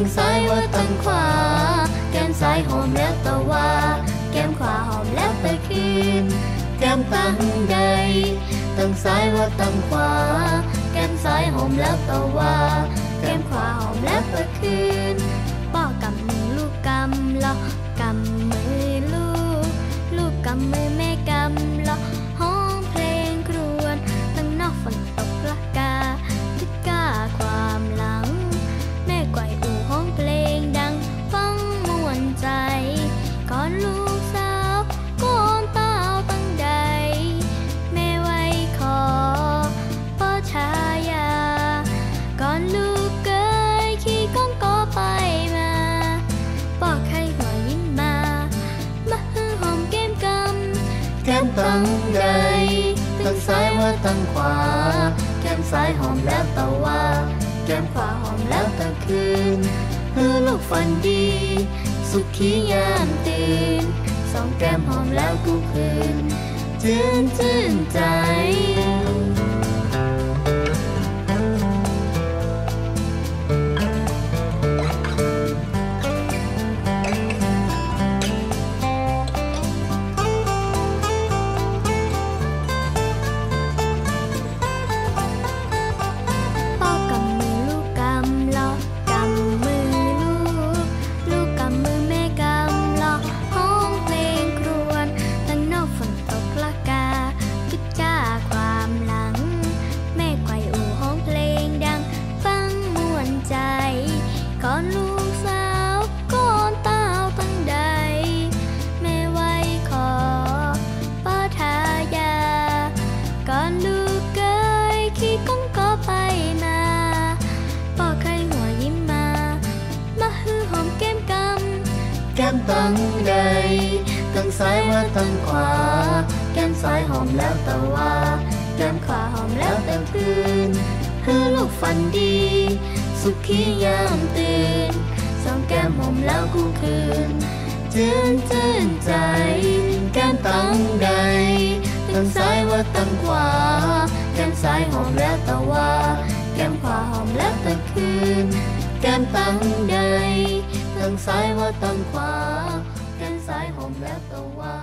ตั้งซ้ายว่าตั้งขวา แก้มซ้ายหอมแล้วตะว่าแก้มขวาหอมแล้วตะคืนแก้มตั้งใดตั้งซ้ายว่าตั้งขวา แก้มซ้ายหอมแล้วตะว่าแก้มขวาหอมแล้วตะคืนป้อกำมือลูกกำละกำมือลูก ลูกกำมือแม่ ตั้งใดตั้งซ้ายว่าตั้งขวา แก้มซ้ายหอมแล้วตะว่าแก้มขวาหอมแล้วตะคืนเพื่อลูกฝันดี สุขียามตื่นสองแก้มหอมแล้วกูคืนจื่นจื่นใจ ก้มตั้งใดตั้งซ้ายว่าตั้งขวา แก้มซ้ายหอมแล้วตะว่า แก้มขวาหอมแล้วตะคืนฮือลูกฝันดี สุขียามตื่นสองแก้มหอมแล้วกูคืนจื่นจื่นใจแก้มตั้งใดตั้งซ้ายว่าตั้งขวา แก้มซ้ายหอมแล้วตะว่า แก้มขวาหอมแล้วตะคืนแก้มตั้งใด ตั้งซ้ายว่าตั้งขวาแก้มซ้ายหอมแล้วตะวา